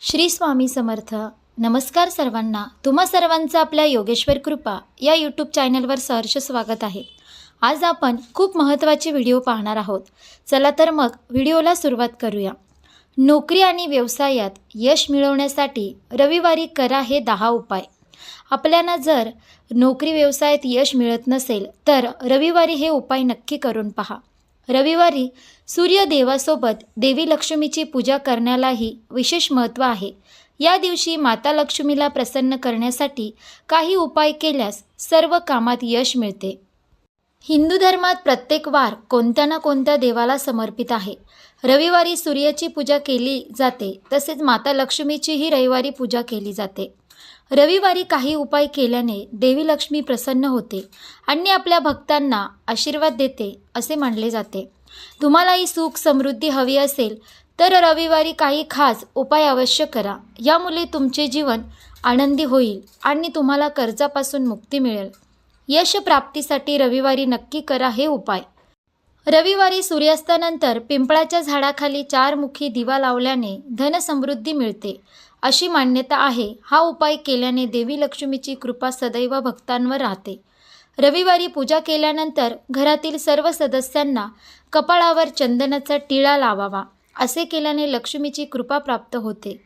श्री स्वामी समर्थ. नमस्कार सर्वांना. तुम्हा सर्वांचं आपल्या योगेश्वर कृपा या यूट्यूब चॅनलवर सहर्ष स्वागत आहे. आज आपण खूप महत्त्वाचे व्हिडिओ पाहणार आहोत. चला तर मग व्हिडिओला सुरुवात करूया. नोकरी आणि व्यवसायात यश मिळवण्यासाठी रविवारी करा हे दहा उपाय. आपल्याला जर नोकरी व्यवसायात यश मिळत नसेल तर रविवारी हे उपाय नक्की करून पहा. रविवारी सूर्यदेवासोबत देवी लक्ष्मीची पूजा करण्यालाही विशेष महत्त्व आहे. या दिवशी माता लक्ष्मीला प्रसन्न करण्यासाठी काही उपाय केल्यास सर्व कामात यश मिळते. हिंदू धर्मात प्रत्येक वार कोणत्या ना कोणत्या देवाला समर्पित आहे. रविवारी सूर्याची पूजा केली जाते तसेच माता लक्ष्मीचीही रविवारी पूजा केली जाते. रविवारी काही उपाय केल्याने देवी लक्ष्मी प्रसन्न होते. आणि आपल्या भक्तांना आशीर्वाद देते असे मानले जाते. तुम्हालाही सुख समृद्धी हवी असेल तर रविवारी काही खास उपाय अवश्य करा. यामुळे तुमचे जीवन आनंदी होईल आणि तुम्हाला कर्जापासून मुक्ती मिळेल. यश प्राप्तीसाठी रविवारी नक्की करा हे उपाय. रविवारी सूर्यास्तानंतर पिंपळाच्या झाडाखाली चारमुखी दिवा लावल्याने धनसमृद्धी मिळते. अशी मान्यता आहे. हा उपाय केल्याने देवी लक्ष्मीची कृपा सदैव भक्तांवर राहते. रविवारी पूजा केल्यानंतर घरातील सर्व सदस्यांना कपाळावर चंदनाचा टिळा लावावा असे केल्याने लक्ष्मीची कृपा प्राप्त होते.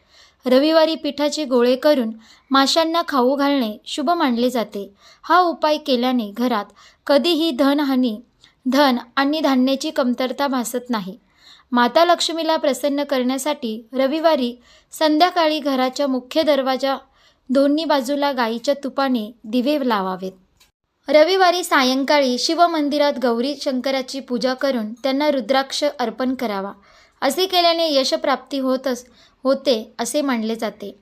रविवारी पिठाचे गोळे करून माशांना खाऊ घालणे शुभ मानले जाते. हा उपाय केल्याने घरात कधीही धनहानी धन आणि धान्याची कमतरता भासत नाही. माता लक्ष्मीला प्रसन्न करण्यासाठी रविवारी संध्याकाळी घराच्या मुख्य दरवाजा दोन्ही बाजूला गाईच्या तुपाने दिवे लावावेत. रविवारी सायंकाळी शिवमंदिरात गौरी शंकराची पूजा करून त्यांना रुद्राक्ष अर्पण करावा. असे केल्याने यशप्राप्ती होतच होते असे मानले जाते.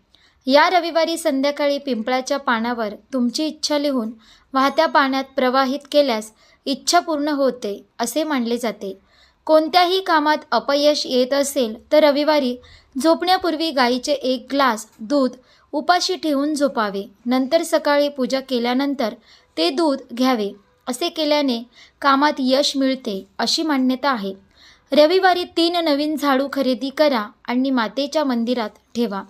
या रविवारी संध्याकाळी पिंपळाच्या पानावर तुमची इच्छा लिहून वाहत्या पाण्यात प्रवाहित केल्यास इच्छा पूर्ण होते असे मानले जाते. कोणत्याही कामात अपयश येत असेल तर रविवारी झोपण्यापूर्वी गाईचे एक ग्लास दूध उपाशी ठेवून झोपावे. नंतर सकाळी पूजा केल्यानंतर ते दूध घ्यावे. असे केल्याने कामात यश मिळते अशी मान्यता आहे. रविवारी तीन नवीन झाडू खरेदी करा आणि मातेच्या मंदिरात ठेवा.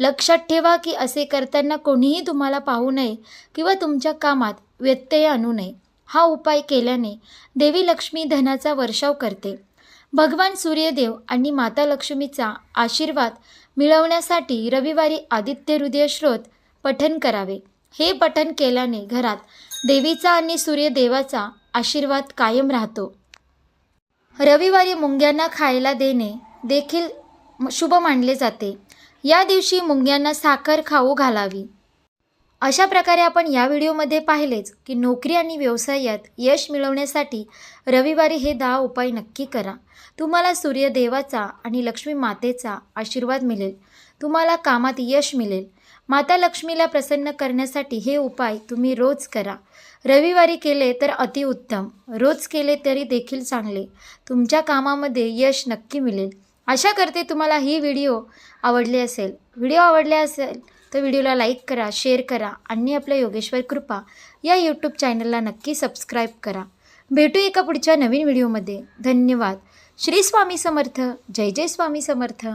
लक्षात ठेवा की असे करताना कोणीही तुम्हाला पाहू नये किंवा तुमच्या कामात व्यत्यय आणू नये. हा उपाय केल्याने देवी लक्ष्मी धनाचा वर्षाव करते. भगवान सूर्यदेव आणि माता लक्ष्मीचा आशीर्वाद मिळवण्यासाठी रविवारी आदित्य हृदय श्रोत पठन करावे. हे पठन केल्याने घरात देवीचा आणि सूर्यदेवाचा आशीर्वाद कायम राहतो. रविवारी मुंग्यांना खायला देणे देखील शुभ मानले जाते. या दिवशी मुंग्यांना साखर खाऊ घालावी. अशा प्रकारे आपण या व्हिडिओमध्ये पाहिलेच की नोकरी आणि व्यवसायात यश मिळवण्यासाठी रविवारी हे दहा उपाय नक्की करा. तुम्हाला सूर्यदेवाचा आणि लक्ष्मी मातेचा आशीर्वाद मिळेल. तुम्हाला कामात यश मिळेल. माता लक्ष्मीला प्रसन्न करण्यासाठी हे उपाय तुम्ही रोज करा. रविवारी केले तर अतिउत्तम रोज केले तरी देखील चांगले. तुमच्या कामामध्ये यश नक्की मिळेल. आशा करते तुम्हाला ही व्हिडिओ आवडली असेल. व्हिडिओ आवडले असेल तर व्हिडिओला लाईक करा शेअर करा आणि आपल्या योगेश्वर कृपा या यूट्यूब चॅनलला नक्की सबस्क्राईब करा. भेटू एका पुढच्या नवीन व्हिडिओमध्ये. धन्यवाद. श्री स्वामी समर्थ. जय जय स्वामी समर्थ.